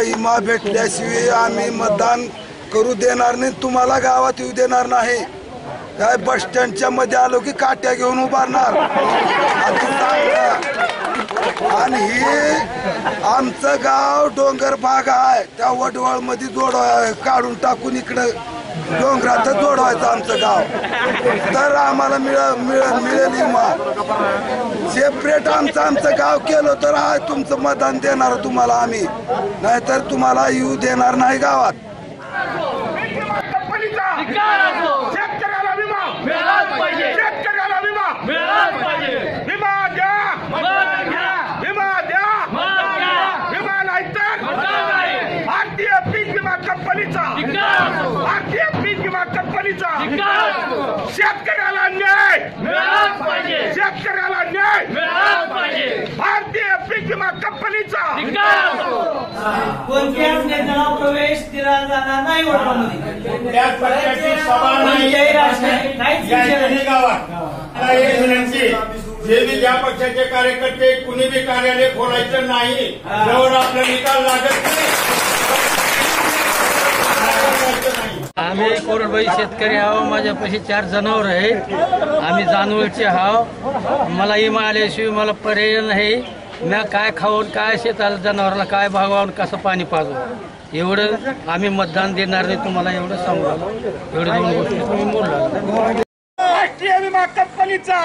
इमा भेटल्याशिवाय आम्ही मतदान करू देणार नाही. तुम्हाला गावात येऊ देणार नाही. काय बस स्टँडच्या मध्ये आलो की काट्या घेऊन उभारणार. आणि हे आमचं गाव डोंगर भाग आहे. त्या वडवळमध्ये जोड काढून टाकून इकडं डोंगरात जोडवायचं आमचं गाव. तर आम्हाला मिळ मिळ मिळेल इमा सेपरेट आमचं आमचं गाव केलं तर हा तुमचं मतदान देणार तुम्हाला आम्ही. नाहीतर तुम्हाला येऊ देणार नाही गावात. कंपनीचा शेतकऱ्याला विमा. मिळालाच पाहिजे. शेतकऱ्याला विमा. मिळालाच पाहिजे. विमा द्या. मतदान घ्या. विमा द्या. मतदान घ्या. विमा नाही तर मतदान नाही. भारतीय पीक विमा कंपनीचा. शेतकऱ्याला न्याय! शेतकऱ्याला न्याय! भारतीय पीक विमा कंपनीचा. कोणत्याच नेत्याला प्रवेश दिला जाणार नाही विनंती जे बी ज्या पक्षाचे कार्यकर्ते कुणी बी कार्यालय खोलायचं नाही जवळ आपला निकाल लागत नाही करायचं नाही. आम्ही कोरडबाई शेतकरी आहो माझ्यापाशी चार जनावर आहेत. आम्ही जानवरचे हाव मला इमा आल्याशिवाय मला पर्याय नाही. मी काय खाऊन काय शेताला जनावराला काय भागवावून कसं पाणी पाजू? एवढं आम्ही मतदान देणार नाही तुम्हाला एवढं सांगू एवढं दोन गोष्टी तुम्ही बोलला राष्ट्रीय विमा कंपनीचा